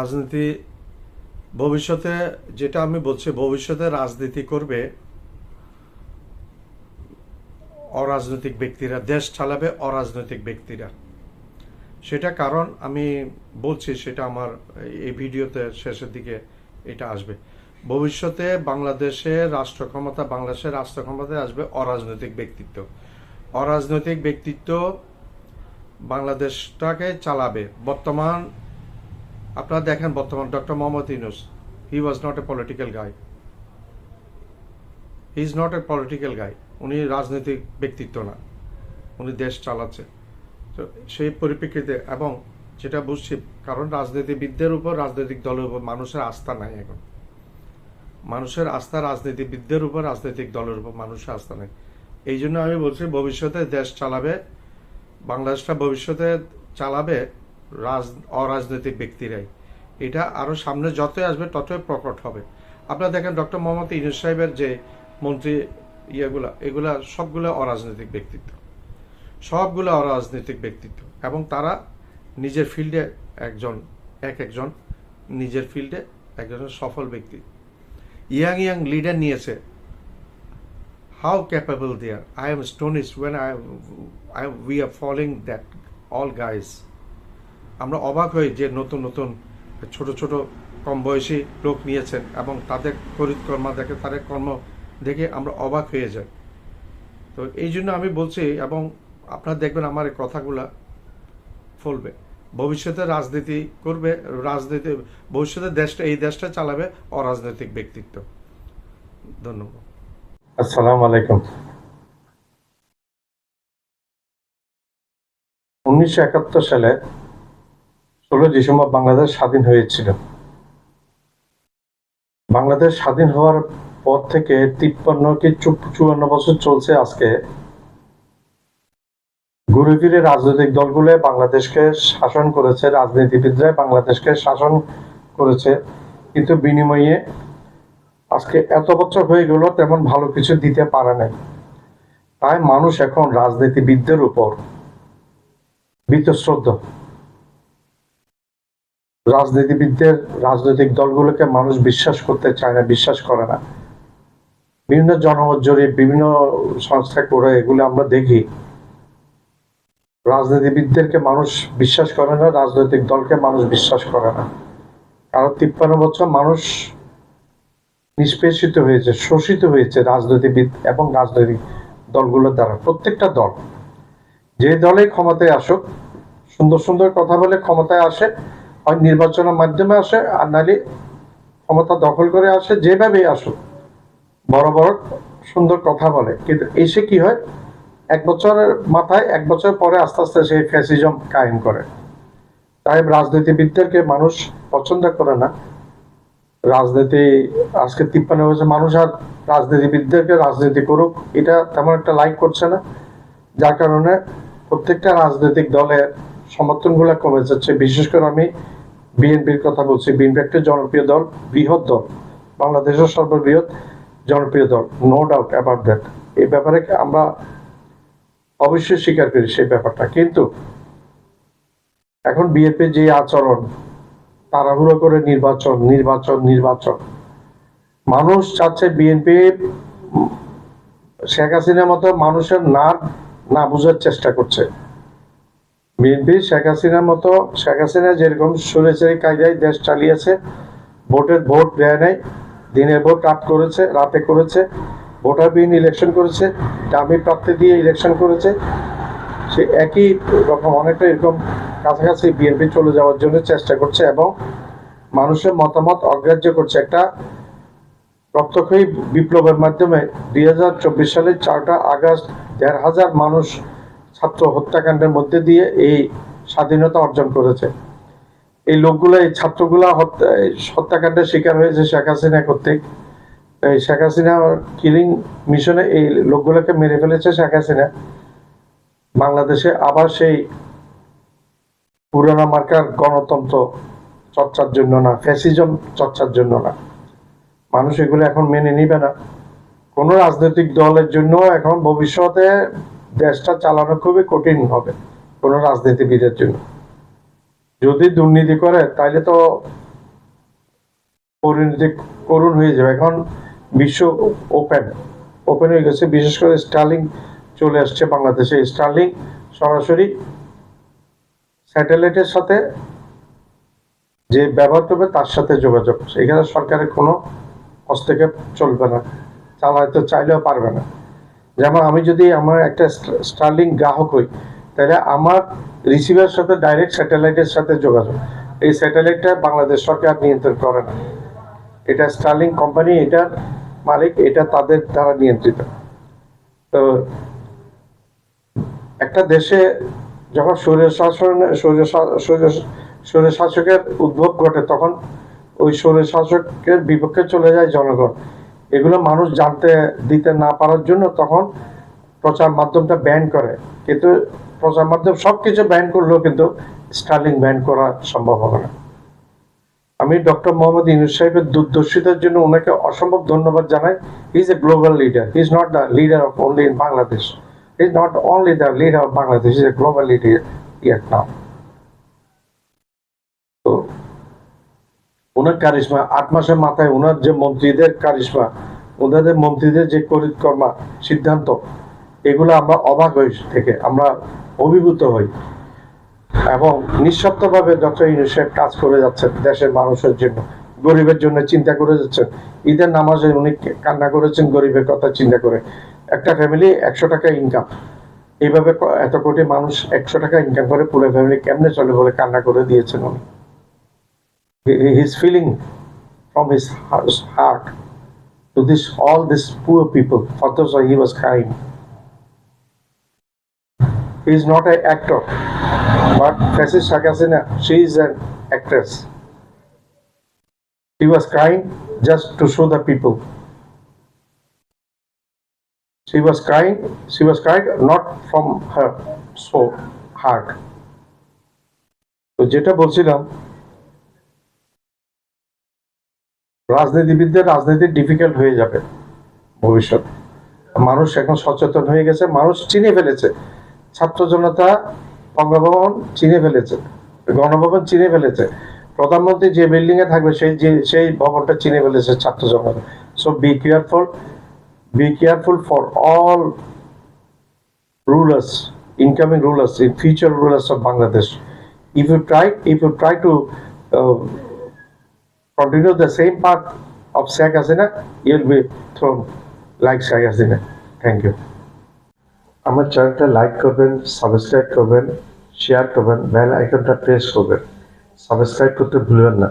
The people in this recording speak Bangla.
রাজনীতি ভবিষ্যতে, যেটা আমি বলছি, ভবিষ্যতে রাজনীতি করবে, অরাজনৈতিক ব্যক্তিরা, দেশ চালাবে অরাজনৈতিক ব্যক্তিরা। সেটা কারণ আমি বলছি, সেটা আমার এই ভিডিওতে শেষের দিকে এটা আসবে। ভবিষ্যতে বাংলাদেশে রাষ্ট্র ক্ষমতা বাংলাদেশের রাষ্ট্র ক্ষমতায় আসবে অরাজনৈতিক ব্যক্তিত্ব। অরাজনৈতিক ব্যক্তিত্ব বাংলাদেশটাকে চালাবে। বর্তমান আপনারা দেখেন বর্তমান doctor Mohammad Yunus he was not a political guy he is not a political guy উনি রাজনৈতিক ব্যক্তিত্ব না। উনি দেশ চালাচ্ছে। তো সেই পরিপ্রেক্ষিতে এবং যেটা বুঝছি, কারণ রাজনীতিবিদদের উপর, রাজনৈতিক দলের উপর মানুষের আস্থা নাই এখন। মানুষের আস্থা রাজনীতিবিদদের উপর, রাজনৈতিক দলের উপর মানুষের আস্থা নেই। এই জন্য আমি বলছি, ভবিষ্যতে দেশ চালাবে, বাংলাদেশটা ভবিষ্যতে চালাবে রাজ, অরাজনৈতিক ব্যক্তিরাই। এটা আরও সামনে যতই আসবে, ততই প্রকট হবে। আপনারা দেখেন ডক্টর মোহাম্মদ ইউনুস সাহেবের যে মন্ত্রী ইয়েগুলা, এগুলা সবগুলো অরাজনৈতিক ব্যক্তিত্ব। সবগুলো অরাজনৈতিক ব্যক্তিত্ব। এবং তারা নিজের ফিল্ডে একজন, এক একজন নিজের ফিল্ডে একজন সফল ব্যক্তি। ইয়াং ইয়াং লিডার নিয়েছে। How capable they I am astonished when I I we are following that all guys. আমরা অবাক হই যে নতুন নতুন ছোট ছোট কম বয়সী লোক নিয়েছেন এবং তাদের কর্ম, দেখে তাদের কর্ম দেখে আমরা অবাক হয়ে যাই। তো এই জন্য আমি বলছি, এবং আপনারা দেখবেন আমার এই কথাগুলা ফলবে। ভবিষ্যতে রাজনীতি করবে, রাজনীতি, ভবিষ্যতে দেশটা, এই দেশটা চালাবে অরাজনৈতিক ব্যক্তিত্ব। ধন্যবাদ। আসসালামু আলাইকুম। উনিশশো একাত্তর সালে ষোলো ডিসেম্বর বাংলাদেশ স্বাধীন হয়েছিল। বাংলাদেশ স্বাধীন হওয়ার পর থেকে তিপ্পান্ন কি চুয়ান্ন বছর চলছে আজকে। ঘুরে ফিরে রাজনৈতিক দলগুলো বাংলাদেশকে শাসন করেছে, রাজনীতিবিদরা বাংলাদেশকে শাসন করেছে। কিন্তু বিনিময়ে আজকে এত বছর হয়ে গেল, তেমন ভালো কিছু দিতে পারে নাই। তাই মানুষ এখন রাজনীতিবিদদের উপর বীতশ্রদ্ধ। রাজনীতিবিদদের, রাজনৈতিক দলগুলোকে মানুষ বিশ্বাস করতে চায় না, বিশ্বাস করে না। বিভিন্ন জনমত জরিপ, বিভিন্ন সংস্থা করে এগুলো আমরা দেখি। রাজনীতিবিদদেরকে মানুষ বিশ্বাস করে না, রাজনৈতিক দলকে মানুষ বিশ্বাস করে না। কারণ তিপ্পান্ন বছর মানুষ নিষ্পেষিত হয়েছে, শোষিত হয়েছে রাজনীতিবিদ এবং রাজনৈতিক দলগুলোর দ্বারা, প্রত্যেকটা দল। যে দলে ক্ষমতায় আসুক, সুন্দর সুন্দর কথা বলে ক্ষমতায় আসে হয়, নির্বাচনের মাধ্যমে আসে, আর নাহলে ক্ষমতা দখল করে আসে, যেভাবেই আসুক। বড় বড় সুন্দর কথা বলে। কিন্তু এসে কি হয়, এক বছরের মাথায়, এক বছর পরে আস্তে আস্তে সেই ফ্যাসিজম কায়েম করে। তাই রাজনীতিবিদদেরকে মানুষ পছন্দ করে না। রাজনীতি, আজকে তিপ্পান্ন বছর মানুষ আর রাজনীতিবিদদেরকে রাজনীতি করুক, এটা তেমন একটা লাইক করছে না। যার কারণে প্রত্যেকটা রাজনৈতিক দলের সমর্থনগুলো কমে যাচ্ছে। বিশেষ করে আমি বিএনপির কথা বলছি। বিএনপি একটা জনপ্রিয় দল, বৃহৎ দল। বাংলাদেশের সর্ববৃহৎ জনপ্রিয় দল নো ডাউট অ্যাবাউট দ্যাট এই ব্যাপারে আমরা অবশ্যই স্বীকার করি সেই ব্যাপারটা। কিন্তু এখন বিএনপি যে আচরণ, তাড়াহুড়ো করে নির্বাচন নির্বাচন নির্বাচন। মানুষ চাচ্ছে বিএনপি, শেখ হাসিনার মতো মানুষের না না বুঝার চেষ্টা করছে। বিএনপি, শেখ হাসিনার মতো, শেখ হাসিনা যেরকম সুরেচারি কায়দায় দেশ চালিয়েছে, ভোটের ভোট দেয় নাই, দিনের ভোট রাত করেছে, রাতে করেছে ভোটার ভোটারবিহীন ইলেকশন করেছে, দামি প্রার্থী দিয়ে ইলেকশন করেছে, সে একই রকম অনেকটা এরকম কাছাকাছি বিএনপি চলে যাওয়ার জন্য চেষ্টা করছে এবং মানুষের মতামত অগ্রাহ্য করছে। একটা রক্তক্ষয়ী বিপ্লবের মাধ্যমে দুই হাজার চব্বিশ সালের চারটা আগস্ট দেড় হাজার মানুষ ছাত্র হত্যাকাণ্ডের মধ্যে দিয়ে এই স্বাধীনতা অর্জন করেছে। এই লোকগুলো, এই ছাত্রগুলা হত্যা- হত্যাকাণ্ডের শিকার হয়েছে শেখ হাসিনা কর্তৃক। এই শেখ হাসিনা কিলিং মিশনে এই লোকগুলোকে মেরে ফেলেছে শেখ হাসিনা। বাংলাদেশে আবার সেই পুরানা মার্কার গণতন্ত্র চর্চার জন্য না, ফ্যাসিজম চর্চার জন্য না। মানুষ এগুলো এখন মেনে নিবে না। কোন রাজনৈতিক দলের জন্য এখন ভবিষ্যতে দেশটা চালানো খুবই কঠিন হবে কোন রাজনীতিবিদের জন্য। যদি দুর্নীতি করে তাহলে তো পরিণতি করুণ হয়ে যাবে। এখন বিশ্ব ওপেন ওপেন হয়ে গেছে। বিশেষ করে স্টার্লিং চলে আসছে বাংলাদেশে। স্টার্লিং সরাসরি স্যাটেলাইটের সাথে যে ব্যবহার করবে, তার সাথে যোগাযোগ। এখানে সরকারের কোনো হস্তক্ষেপ চলবে না। চালাতে চাইলেও পারবে না। যেমন আমি যদি আমার একটা স্টার্লিং গ্রাহক হই, তাহলে আমার রিসিভারের সাথে ডাইরেক্ট স্যাটেলাইটের সাথে যোগাযোগ। এই স্যাটেলাইটটা বাংলাদেশ সরকার নিয়ন্ত্রণ করে না। এটা স্টার্লিং কোম্পানি এটার মালিক, এটা তাদের দ্বারা নিয়ন্ত্রিত। তো একটা দেশে যখন স্বৈর শাসন শাসকের উদ্ভব ঘটে, তখন ওই স্বৈর শাসকের বিপক্ষে চলে যায় জনগণ। এগুলো মানুষ জানতে, দিতে না পারার জন্য তখন প্রচার মাধ্যমটা ব্যান করে। কিন্তু প্রচার মাধ্যম সবকিছু ব্যান করলেও কিন্তু স্টার্লিং ব্যান করা সম্ভব হবে না। আমি ডক্টর মোহাম্মদ ইউনুস সাহেবের দূরদর্শিতার জন্য ওনাকে অসম্ভব ধন্যবাদ জানাই। Is a global leader is not the leader of only in Bangladesh is not only the leader of Bangladesh is a global leader year now owner charisma, আট মাসের মাথায় ওনার যে মন্ত্রীদের কারিশমা, ওনাদের মন্ত্রীদের যে করিতকর্মা সিদ্ধান্ত, এগুলো আমরা অবাক হই থেকে, আমরা অভিভূত হই। এবং নিঃস্বার্থভাবে ডক্টর ইউনুস সাহেব কাজ করে যাচ্ছেন দেশের মানুষের জন্য, গরিবের জন্য চিন্তা করে যাচ্ছেন। ঈদের নামাজে উনি কান্না করেছেন গরিবের কথা চিন্তা করে। একটা ফ্যামিলি একশো টাকা ইনকাম এইভাবে এত কোটি মানুষ একশো টাকা ইনকাম করে, পুরো ফ্যামিলি কেমনে চলে বলে কান্না করে দিয়েছেন উনি। his feeling from his heart to this all these poor people for those why he was crying he is not an actor but Francis Hakasina she is an actress she was crying just to show the people she was crying she was crying not from her soul heart তো যেটা বলছিলাম রাজনীতিবিদদের রাজনীতি ডিফিকাল্ট হয়ে যাবে ভবিষ্যৎ মানুষ এখন সচেতন হয়ে গেছে মানুষ চিনে ফেলেছে। ছাত্র জনতা বঙ্গভবন চিনে ফেলেছে গণভবন চিনে ফেলেছে। প্রধানমন্ত্রী যে বিল্ডিং এ থাকবে সেই যে সেই ভবনটা চিনে ফেলেছে ছাত্র জনতা। So be careful be careful for all incoming rulers, in future rulers of Bangladesh. If you try, if you try to uh, continue the same path of Sheikh Hasina, you'll be thrown like Sheikh Hasina. Thank you. আমার চ্যানেলটা লাইক করবেন সাবস্ক্রাইব করবেন শেয়ার করবেন বেল আইকনটা প্রেস করবেন সাবস্ক্রাইব করতে ভুলবেন না